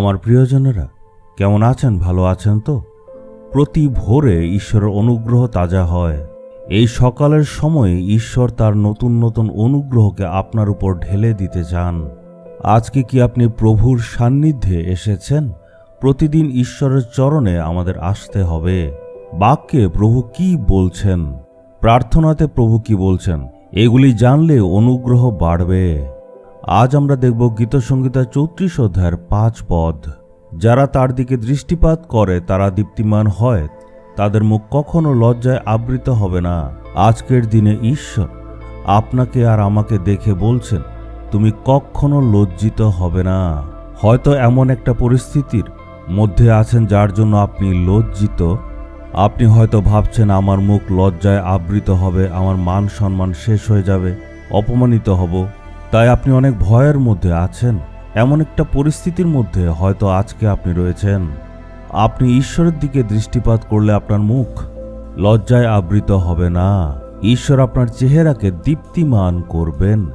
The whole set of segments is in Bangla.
আমার প্রিয়জনেরা, কেমন আছেন? ভালো আছেন তো? প্রতি ভোরে ঈশ্বরের অনুগ্রহ তাজা হয়। এই সকালের সময়ে ঈশ্বর তার নতুন নতুন অনুগ্রহকে আপনার উপর ঢেলে দিতে চান। আজকে কি আপনি প্রভুর সান্নিধ্যে এসেছেন? প্রতিদিন ঈশ্বরের চরণে আমাদের আসতে হবে। বাক্যে প্রভু কি বলছেন? প্রার্থনাতে প্রভু কি বলছেন? এগুলি জানলে অনুগ্রহ বাড়বে। আজ আমরা দেখব গীতসংগীতা চৌত্রিশ অধ্যায়ের পাঁচ পদ। যারা তার দিকে দৃষ্টিপাত করে, তারা দীপ্তিমান হয়। তাদের মুখ কখনো লজ্জায় আবৃত হবে না। আজকের দিনে ঈশ্বর আপনাকে আর আমাকে দেখে বলছেন, তুমি কখনো লজ্জিত হবে না। হয়তো এমন একটা পরিস্থিতির মধ্যে আছেন যার জন্য আপনি লজ্জিত। আপনি হয়তো ভাবছেন, আমার মুখ লজ্জায় আবৃত হবে, আমার মান সম্মান শেষ হয়ে যাবে, অপমানিত হব। তাই আপনি অনেক ভয়ের মধ্যে আছেন। এমন একটা পরিস্থিতির মধ্যে হয়তো আজকে আপনি রয়েছেন। আপনি ঈশ্বরের দিকে দৃষ্টিপাত করলে আপনার মুখ লজ্জায় আবৃত হবে না। ঈশ্বর আপনার চেহারাকে দীপ্তিমান করবেন।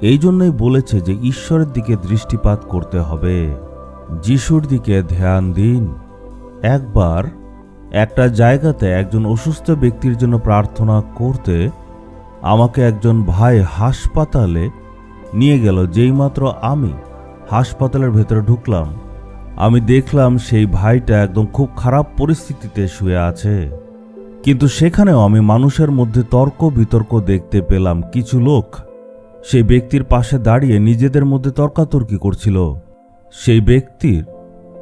এই জন্যই বলেছে যে ঈশ্বরের দিকে দৃষ্টিপাত করতে হবে। যিশুর দিকে ধ্যান দিন। একবার একটা জায়গাতে একজন অসুস্থ ব্যক্তির জন্য প্রার্থনা করতে আমাকে একজন ভাই হাসপাতালে নিয়ে গেল যেইমাত্র আমি হাসপাতালের ভেতরে ঢুকলাম। আমি দেখলাম সেই ভাইটা একদম খুব খারাপ পরিস্থিতিতে শুয়ে আছে। কিন্তু সেখানেও আমি মানুষের মধ্যে তর্ক বিতর্ক দেখতে পেলাম কিছু লোক। সেই ব্যক্তির পাশে দাঁড়িয়ে নিজেদের মধ্যে তর্কাতর্কি করছিল। সেই ব্যক্তির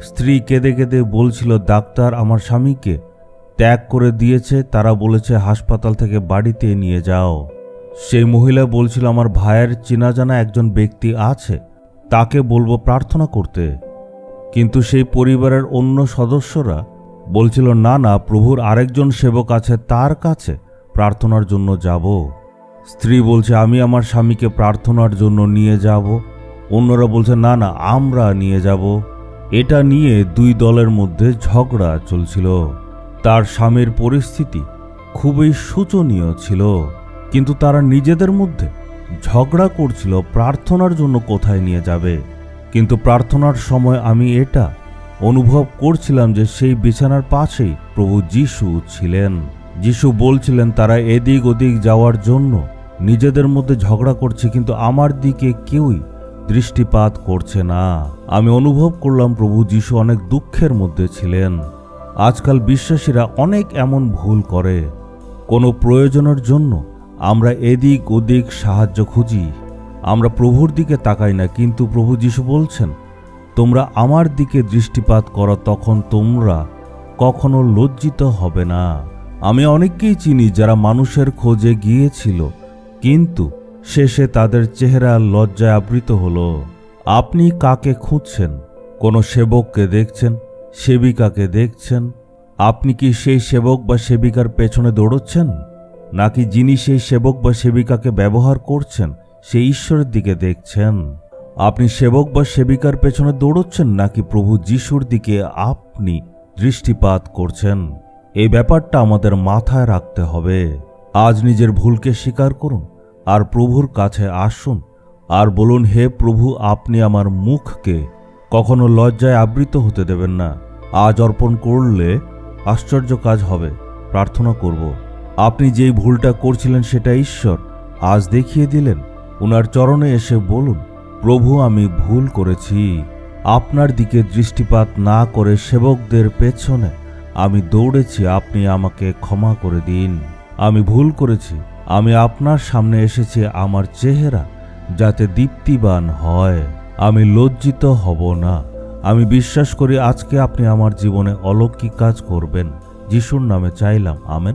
স্ত্রী কেঁদে কেঁদে বলছিল, ডাক্তার আমার স্বামীকে ত্যাগ করে দিয়েছে, তারা বলেছে হাসপাতাল থেকে বাড়িতে নিয়ে যাও। সেই মহিলা বলছিল, আমার ভাইয়ের চেনা জানা একজন ব্যক্তি আছে, তাকে বলব প্রার্থনা করতে। কিন্তু সেই পরিবারের অন্য সদস্যরা বলছিল, না না, প্রভুর আরেকজন সেবক আছে, তার কাছে প্রার্থনার জন্য যাব। স্ত্রী বলছে, আমি আমার স্বামীকে প্রার্থনার জন্য নিয়ে যাব। অন্যরা বলছে, না না, আমরা নিয়ে যাব। এটা নিয়ে দুই দলের মধ্যে ঝগড়া চলছিল। তার স্বামীর পরিস্থিতি খুবই শোচনীয় ছিল। কিন্তু তারা নিজেদের মধ্যে ঝগড়া করছিল প্রার্থনার জন্য কোথায় নিয়ে যাবে। কিন্তু প্রার্থনার সময় আমি এটা অনুভব করছিলাম যে সেই বিছানার পাশেই প্রভু যিশু ছিলেন। যিশু বলছিলেন, তারা এদিক ওদিক যাওয়ার জন্য নিজেদের মধ্যে ঝগড়া করছে, কিন্তু আমার দিকে কেউই দৃষ্টিপাত করছে না। আমি অনুভব করলাম প্রভু যিশু অনেক দুঃখের মধ্যে ছিলেন। আজকাল বিশ্বাসীরা অনেক এমন ভুল করে। কোনো প্রয়োজনের জন্য আমরা এদিক ওদিক সাহায্য খুঁজি। আমরা প্রভুর দিকে তাকাই না, কিন্তু প্রভু যিশু বলছেন, তোমরা আমার দিকে দৃষ্টিপাত করো, তখন তোমরা কখনো লজ্জিত হবে না। আমি অনেককেই চিনি যারা মানুষের খোঁজে গিয়েছিল, কিন্তু শেষে তাদের চেহারা লজ্জায় আবৃত হলো। আপনি কাকে খুঁজছেন? কোনো সেবককে দেখছেন? সেবিকাকে দেখছেন? আপনি কি সেই সেবক বা সেবিকার পেছনে দৌড়চ্ছেন? নাকি যিনি সেই সেবক বা সেবিকাকে ব্যবহার করছেন সেই ঈশ্বরের দিকে দেখছেন? আপনি সেবক বা সেবিকার পেছনে দৌড়চ্ছেন নাকি প্রভু যিশুর দিকে আপনি দৃষ্টিপাত করছেন? এই ব্যাপারটা আমাদের মাথায় রাখতে হবে। আজ নিজের ভুলকে স্বীকার করুন আর প্রভুর কাছে আসুন আর বলুন, হে প্রভু, আপনি আমার মুখকে কখনো লজ্জায় আবৃত হতে দেবেন না। আজ অর্পণ করলে আশ্চর্য কাজ হবে। প্রার্থনা করব। আপনি যেই ভুলটা করছিলেন সেটা ঈশ্বর। আজ দেখিয়ে দিলেন। ওনার চরণে এসে বলুন, প্রভু, আমি ভুল করেছি। আপনার দিকে দৃষ্টিপাত না করে সেবকদের পেছনে আমি দৌড়েছি। আপনি আমাকে ক্ষমা করে দিন। আমি ভুল করেছি। আমি আপনার সামনে এসেছি আমার চেহারা যাতে দীপ্তিবান হয়। আমি লজ্জিত হব না। আমি বিশ্বাস করি আজকে আপনি আমার জীবনে অলৌকিক কাজ করবেন। যিশুর নামে চাইলাম। Amen.